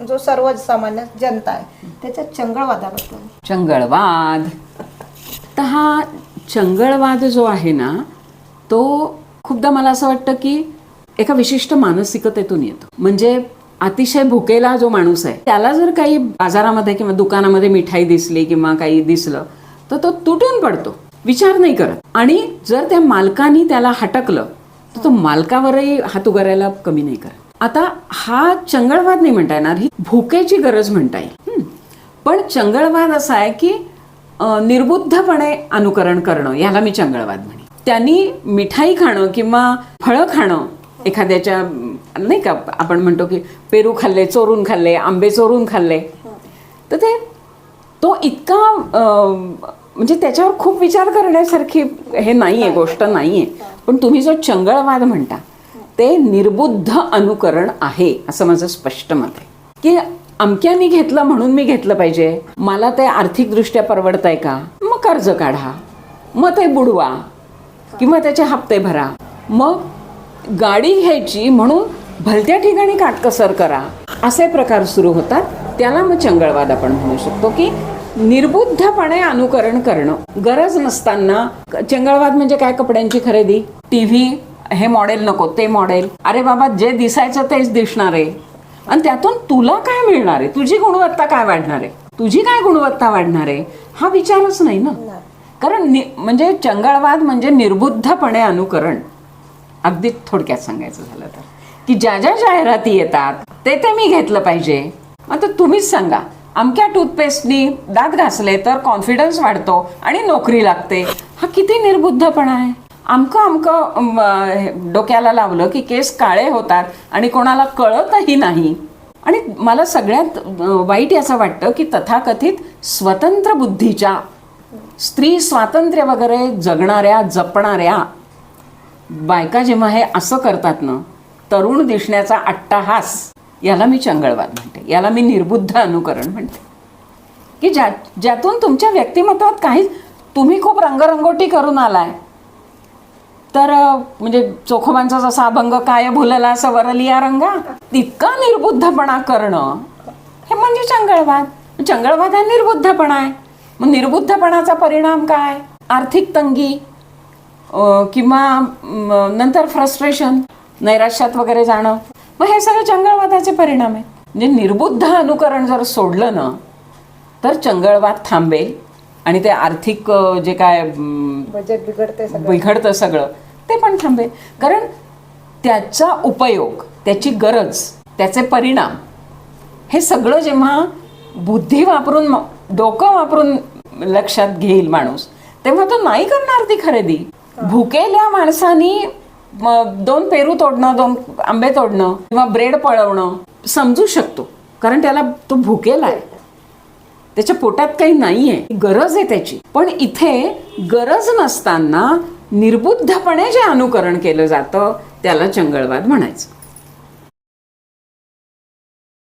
जो सर्वसामान्य जनता आहे त्याच्या चंगळवादाबद्दल चंगळवाद. तर हा चंगळवाद जो आहे ना तो खूपदा मला असं वाटतं की एका विशिष्ट मानसिकतेतून येतो. म्हणजे अतिशय भुकेला जो माणूस आहे त्याला जर काही बाजारामध्ये किंवा दुकानामध्ये मिठाई दिसली किंवा काही दिसलं तर तो तुटून पडतो. विचार नाही करत. आणि जर त्या मालकानी त्याला हटकलं तर तो मालकावरही हात उगारायला कमी नाही करत. आता हा चंगळवाद नाही म्हणता येणार ही भुकेची गरज म्हणता येईल. पण चंगळवाद असा आहे की निर्बुद्धपणे अनुकरण करणं याला मी चंगळवाद म्हणे त्यांनी मिठाई खाणं किंवा फळं खाणं एखाद्याच्या नाही का आपण म्हणतो की पेरू खाल्ले चोरून खाल्ले आंबे चोरून खाल्ले तर ते तो इतका म्हणजे त्याच्यावर खूप विचार करण्यासारखी हे नाही आहे गोष्ट नाही आहे पण तुम्ही जो चंगळवाद म्हणता ते निर्बुद्ध अनुकरण आहे असं माझं स्पष्ट मत आहे. की अमक्यानी घेतलं म्हणून मी घेतलं पाहिजे. मला ते आर्थिकदृष्ट्या परवडत आहे का? मग कर्ज काढा. मग ते बुडवा. किंवा त्याचे हप्ते भरा. मग गाडी घ्यायची म्हणून भलत्या ठिकाणी काटकसर करा. असे प्रकार सुरू होतात. त्याला मग चंगळवाद आपण म्हणू शकतो की निर्बुद्धपणे अनुकरण करणं. गरज नसताना चंगळवाद म्हणजे काय कपड्यांची खरेदी? T V? हे मॉडेल नको ते मॉडेल. अरे बाबा जे दिसायचं तेच दिसणार आहे. आणि त्यातून तुला काय मिळणार आहे? तुझी गुणवत्ता काय वाढणार आहे? तुझी काय गुणवत्ता वाढणार आहे? हा विचारच नाही ना. कारण म्हणजे चंगळवाद म्हणजे निर्बुद्धपणे अनुकरण. अगदी थोडक्यात सांगायचं झालं तर. की ज्या ज्या जाहिराती येतात ते ते मी घेतलं पाहिजे. आता तुम्हीच सांगा अमक्या टूथपेस्टनी दात घासले तर कॉन्फिडन्स वाढतो आणि नोकरी लागते. हा किती निर्बुद्धपणा आहे? अमकं अमकं डोक्याला लावलं की केस काळे होतात आणि कोणाला कळतही नाही. आणि मला सगळ्यात वाईट असं वाटतं की तथाकथित स्वतंत्र बुद्धीच्या स्त्री स्वातंत्र्य वगैरे जगणाऱ्या जपणाऱ्या बायका जेव्हा हे असं करतात ना तरुण दिसण्याचा अट्टाहास याला मी चंगळवाद म्हणते. याला मी निर्बुद्ध अनुकरण म्हणते. की ज्या ज्यातून तुमच्या व्यक्तिमत्वात काही तुम्ही खूप रंगरंगोटी करून आलाय. तर म्हणजे चोखोबांचा जसा अभंग काय भुलला सवरलिया रंगा? तितका निर्बुद्धपणा करणं हे म्हणजे चंगळवाद. चंगळवाद हा निर्बुद्धपणा आहे. मग निर्बुद्धपणाचा परिणाम काय? आर्थिक तंगी किंवा नंतर फ्रस्ट्रेशन नैराश्यात वगैरे जाणं. मग हे सगळे चंगळवादाचे परिणाम आहेत. म्हणजे निर्बुद्ध अनुकरण जर सोडलं ना तर चंगळवाद थांबेल आणि ते आर्थिक जे काय बिघडतं सगळं. ते पण थांबेल कारण त्याचा उपयोग त्याची गरज त्याचे परिणाम हे सगळं जेव्हा बुद्धी वापरून डोकं वापरून लक्षात घेईल माणूस तेव्हा तो नाही करणार ती खरेदी. भुकेल्या माणसानी दोन पेरू तोडणं दोन आंबे तोडणं किंवा ब्रेड पळवणं समजू शकतो. कारण त्याला तो भुकेला आहे. त्याच्या पोटात काही नाहीये. गरज आहे त्याची. पण इथे गरज नसताना निर्बुद्धपणे जे अनुकरण केलं जातं त्याला चंगळवाद म्हणायचं.